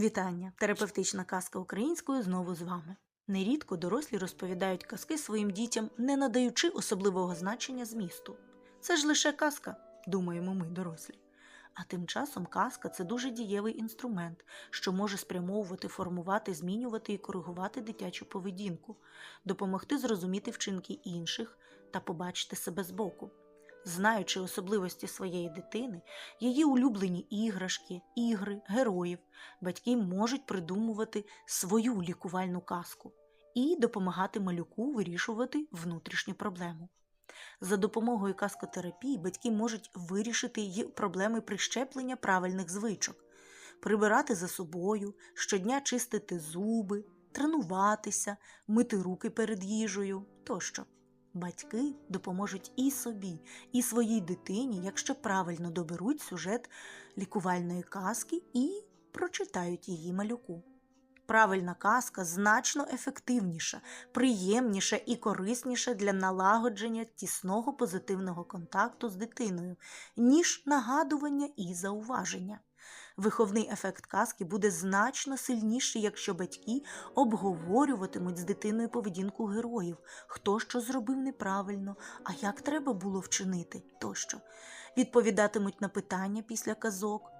Вітання! Терапевтична казка українською знову з вами. Нерідко дорослі розповідають казки своїм дітям, не надаючи особливого значення змісту. Це ж лише казка, думаємо ми, дорослі. А тим часом казка це дуже дієвий інструмент, що може спрямовувати, формувати, змінювати і коригувати дитячу поведінку, допомогти зрозуміти вчинки інших та побачити себе збоку. Знаючи особливості своєї дитини, її улюблені іграшки, ігри, героїв, батьки можуть придумувати свою лікувальну казку і допомагати малюку вирішувати внутрішню проблему. За допомогою каскотерапії батьки можуть вирішити її проблеми прищеплення правильних звичок, прибирати за собою, щодня чистити зуби, тренуватися, мити руки перед їжею тощо. Батьки допоможуть і собі, і своїй дитині, якщо правильно доберуть сюжет лікувальної казки і прочитають її малюку. Правильна казка значно ефективніша, приємніша і корисніша для налагодження тісного позитивного контакту з дитиною, ніж нагадування і зауваження. Виховний ефект казки буде значно сильніший, якщо батьки обговорюватимуть з дитиною поведінку героїв, хто що зробив неправильно, а як треба було вчинити тощо. Відповідатимуть на питання після казок.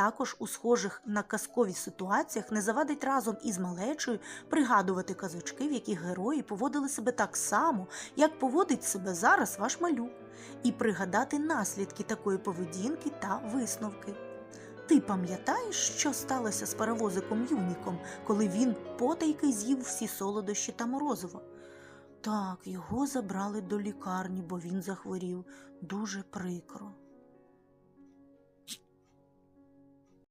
Також у схожих на казкові ситуаціях не завадить разом із малечою пригадувати казочки, в яких герої поводили себе так само, як поводить себе зараз ваш малюк, і пригадати наслідки такої поведінки та висновки. Ти пам'ятаєш, що сталося з паровозиком Юніком, коли він потайки з'їв всі солодощі та морозиво? Так, його забрали до лікарні, бо він захворів дуже прикро.